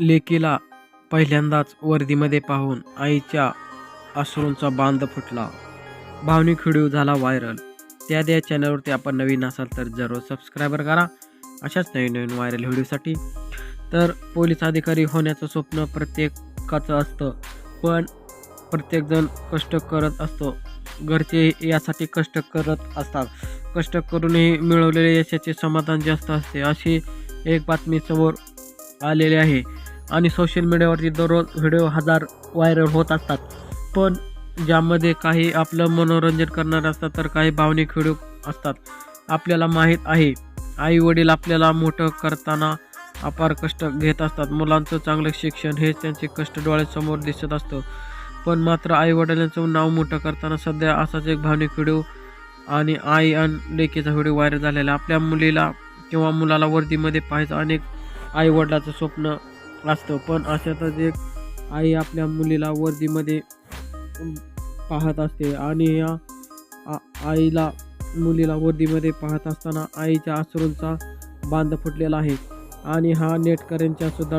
लेकीला पहिल्यांदाच वर्दीमध्ये पाहून आईच्या अश्रूंचा बांध फुटला. भावनिक व्हिडिओ झाला व्हायरल. त्या त्या चॅनलवरती आपण नवीन असाल तर जरूर सबस्क्रायबर करा. अशाच नवीन नवीन व्हायरल व्हिडिओसाठी. तर पोलीस अधिकारी होण्याचं स्वप्न प्रत्येकाचं असतं. पण प्रत्येकजण कष्ट करत असतो. घरचे यासाठी कष्ट करत असतात. कष्ट करूनही मिळवलेले यशाचे समाधान जास्त असते. अशी एक बातमी समोर आलेले आहे. आणि सोशल मीडियावरती दररोज व्हिडिओ हजार व्हायरल होत असतात. पण ज्यामध्ये काही आपलं मनोरंजन करणारे असतात तर काही भावनिक व्हिडिओ असतात. आपल्याला माहीत आहे आई वडील आपल्याला मोठं करताना अपार कष्ट घेत असतात. मुलांचं चांगलं शिक्षण हेच त्यांचे कष्ट डोळ्यासमोर दिसत असतं. पण मात्र आई वडिलांचं नाव मोठं करताना सध्या असाच एक भावनिक व्हिडिओ आणि आई आणि लेकीचा व्हिडिओ व्हायरल झालेला आहे. आपल्या मुलीला किंवा मुलाला वर्दीमध्ये पाहायचं अनेक आई वडिलाचं स्वप्न असतं. पण अशातच एक आई आपल्या मुलीला वर्दीमध्ये पाहत असते आणि या आईला मुलीला वर्दीमध्ये पाहत असताना आईच्या आसरूंचा बांध फुटलेला आहे. आणि हा नेटकऱ्यांच्या सुद्धा